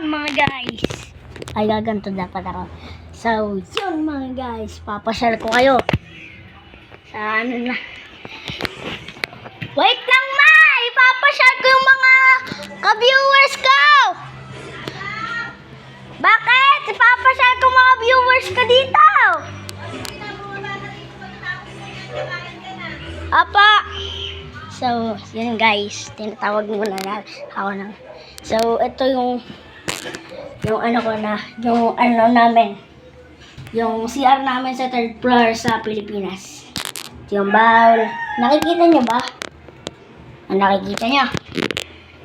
yun mga guys. Ay, gaganto dapat ako. So, yun mga guys. Papashare ko kayo. Sa ano na. Wait lang ma! Ipapashare ko yung mga ka-viewers ko! Bakit? Ipapashare ko mga viewers ko dito! Apa! So, yun guys. Tinatawag muna na ako ng... So, ito yung... Yung ano ko na... Yung ano namin. Yung CR namin sa third floor sa Pilipinas. Yung bowl. Nakikita niyo ba? Ah, nakikita niyo.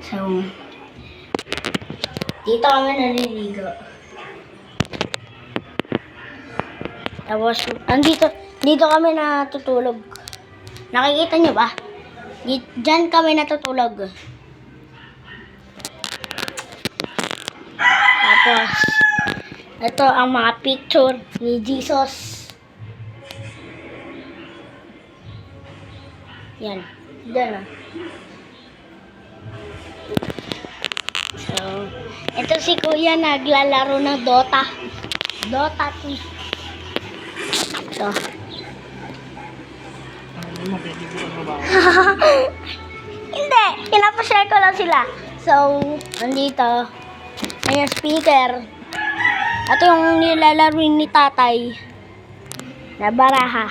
So, dito kami naliligo. Tapos, andito, dito kami natutulog. Nakikita niyo ba? Di- Diyan kami natutulog. Tapos, ito ang mga picture ni Jesus. Yan. Diyan ah. So, ito si Kuya naglalaro ng Dota. Dota 3. Ito. Hindi, pinapashare ko lang sila. So, andito, may speaker. Ito yung nilalaro ni tatay na baraha.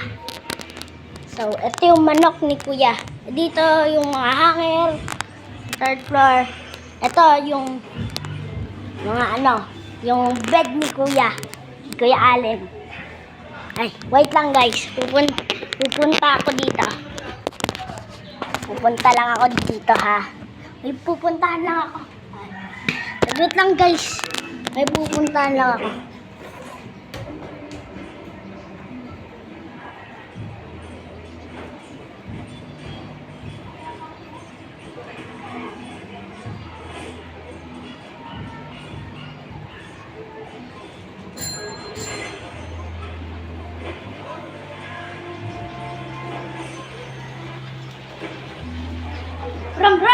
So, ito yung manok ni kuya. Dito yung mga hanger, third floor. Ito yung mga ano, yung bed ni kuya. Kuya Allen. Ay, wait lang guys. Pupun pupunta ako dito. Pupunta lang ako dito ha. May pupuntahan lang ako. Wait lang guys. May pupuntahan lang ako. Brum brum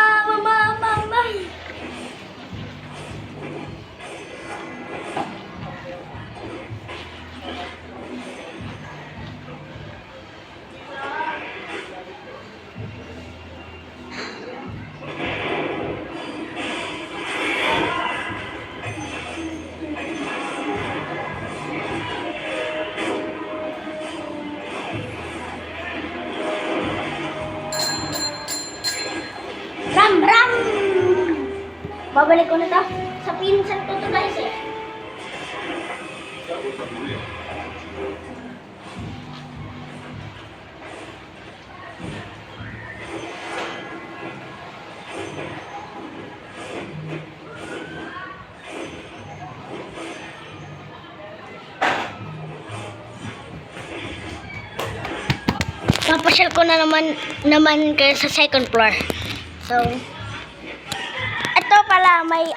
Babalik ko na to sa pinsan ko to guys eh. Papasyal ko na naman naman kayo sa second floor. So, pala may